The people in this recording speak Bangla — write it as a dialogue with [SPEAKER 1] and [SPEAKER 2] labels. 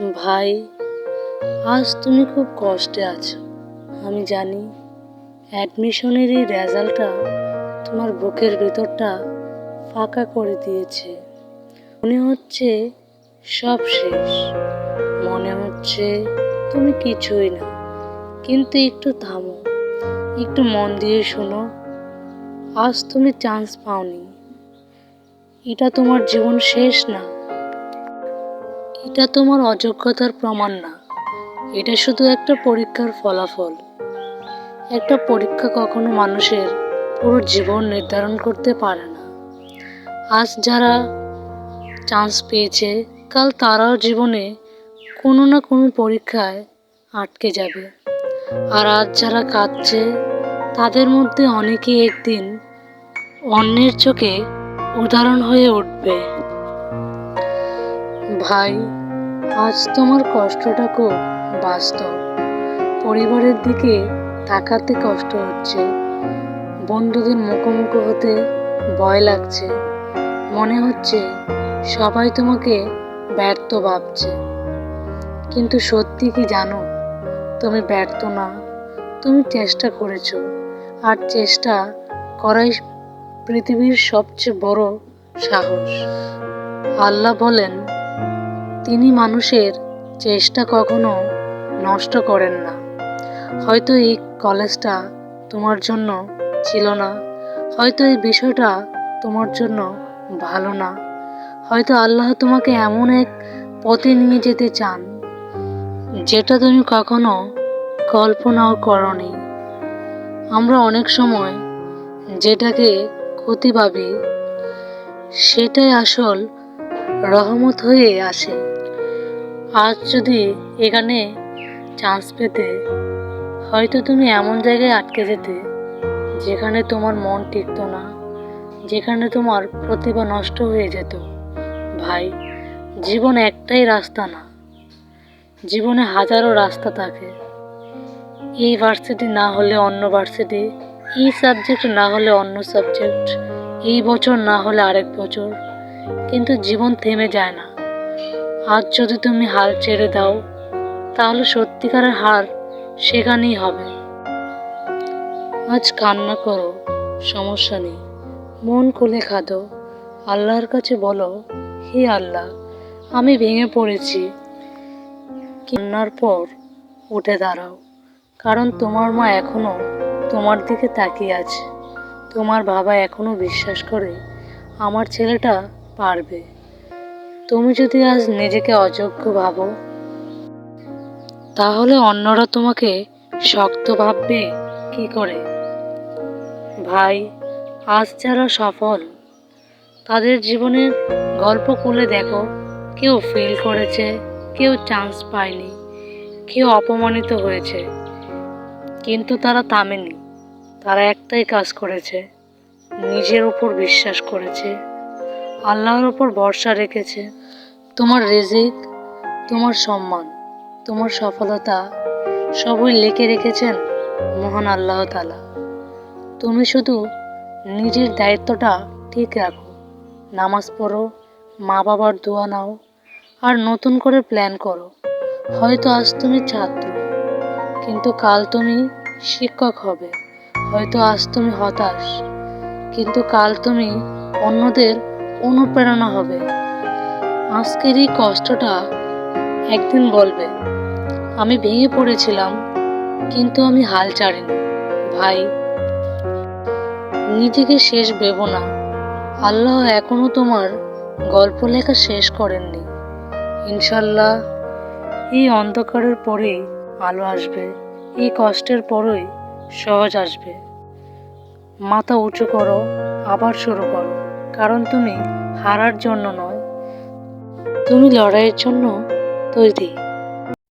[SPEAKER 1] ভাই, আজ তুমি খুব কষ্টে আছো। আমি জানি অ্যাডমিশনের এই রেজাল্টটা তোমার বুকের ভেতরটা ফাঁকা করে দিয়েছে। মনে হচ্ছে সব শেষ। মনে হচ্ছে তুমি কিছুই না। কিন্তু একটু থামো, একটু মন দিয়ে শোনো। আজ তুমি চান্স পাওনি। এটা তোমার জীবন শেষ না। এটা তোমার অযোগ্যতার প্রমাণ না। এটা শুধু একটা পরীক্ষার ফলাফল। একটা পরীক্ষা কখনো মানুষের পুরো জীবন নির্ধারণ করতে পারে না। আজ যারা চান্স পেয়েছে, কাল তারাও জীবনে কোনো না কোনো পরীক্ষায় আটকে যাবে। আর আজ যারা কাঁদছে, তাদের মধ্যে অনেকেই একদিন অন্যের চোখে উদাহরণ হয়ে উঠবে। ভাই, আজ তোমার কষ্টটা খুব বাস্তব। পরিবারের দিকে তাকাতে কষ্ট হচ্ছে। বন্ধুদের মুখোমুখি হতে ভয় লাগছে। মনে হচ্ছে সবাই তোমাকে ব্যর্থ ভাবছে। কিন্তু সত্যি কি জানো? তুমি ব্যর্থ না। তুমি চেষ্টা করেছ। আর চেষ্টা করাই পৃথিবীর সবচেয়ে বড় সাহস। আল্লাহ বলেন তিনি মানুষের চেষ্টা কখনো নষ্ট করেন না। হয়তো এই কলেজটা তোমার জন্য ছিল না, হয়তো এই বিষয়টা তোমার জন্য ভালো না, হয়তো আল্লাহ তোমাকে এমন এক পথে নিয়ে যেতে চান, যেটা তুমি কখনো কল্পনাও করনি। আমরা অনেক সময় যেটাকে ক্ষতি ভাবি, সেটাই আসল রহমত হয়ে আসে। আজ যদি এখানে চান্স পেতে, হয়তো তুমি এমন জায়গায় আটকে যেতে, যেখানে তোমার মন টিকত না, যেখানে তোমার প্রতিভা নষ্ট হয়ে যেত। ভাই, জীবন একটাই রাস্তা না। জীবনে হাজারো রাস্তা থাকে। এই ভার্সিটি না হলে অন্য ভার্সিটি এই সাবজেক্ট না হলে অন্য সাবজেক্ট এই বছর না হলে আরেক বছর। কিন্তু জীবন থেমে যায় না। আজ যদি তুমি হাল ছেড়ে দাও, তাহলে সত্যিকারের হার সেখানেই হবে। আজ কান্না করো, সমস্যা নেই। মন খুলে খাদো আল্লাহর কাছে বলো, হে আল্লাহ, আমি ভেঙে পড়েছি। কান্নার পর উঠে দাঁড়াও, কারণ তোমার মা এখনও তোমার দিকে তাকিয়ে আছে। তোমার বাবা এখনও বিশ্বাস করে আমার ছেলেটা পারবে। তুমি যদি আজ নিজেকে অযোগ্য ভাবো, তাহলে অন্যরা তোমাকে শক্ত ভাববে কি করে? ভাই, আজ যারা সফল, তাদের জীবনের গল্প খুলে দেখো। কেউ ফেল করেছে, কেউ চান্স পায়নি, কেউ অপমানিত হয়েছে। কিন্তু তারা থামেনি, তারা একটাই কাজ করেছে, নিজের উপর বিশ্বাস করেছে। আল্লাহর উপর ভরসা রেখেছে। তোমার রেজিক, তোমার সম্মান, তোমার সফলতা সবই লিখে রেখেছেন মহান আল্লাহ তালা তুমি শুধু নিজের দায়িত্বটা ঠিক রাখো। নামাজ পড়ো মা বাবার দোয়া নাও, আর নতুন করে প্ল্যান করো। হয়তো আজ তুমি ছাত্র, কিন্তু কাল তুমি শিক্ষক হবে। হয়তো আজ তুমি হতাশ, কিন্তু কাল তুমি অন্যদের অনুপ্রেরণা হবে। আজকের এই কষ্টটা একদিন বলবে। আমি ভেঙে পড়েছিলাম, কিন্তু আমি হাল ছাড়িনি, ভাই। নিজেকে শেষ ভেবো না। আল্লাহ এখনও তোমার গল্প লেখা শেষ করেননি। ইনশাল্লাহ এই অন্ধকারের পরেই আলো আসবে। এই কষ্টের পরেই সহজ আসবে। মাথা উঁচু করো, আবার শুরু করো। কারণ তুমি হারার জন্য নয়। তুমি লড়াইয়ের জন্য তৈরি।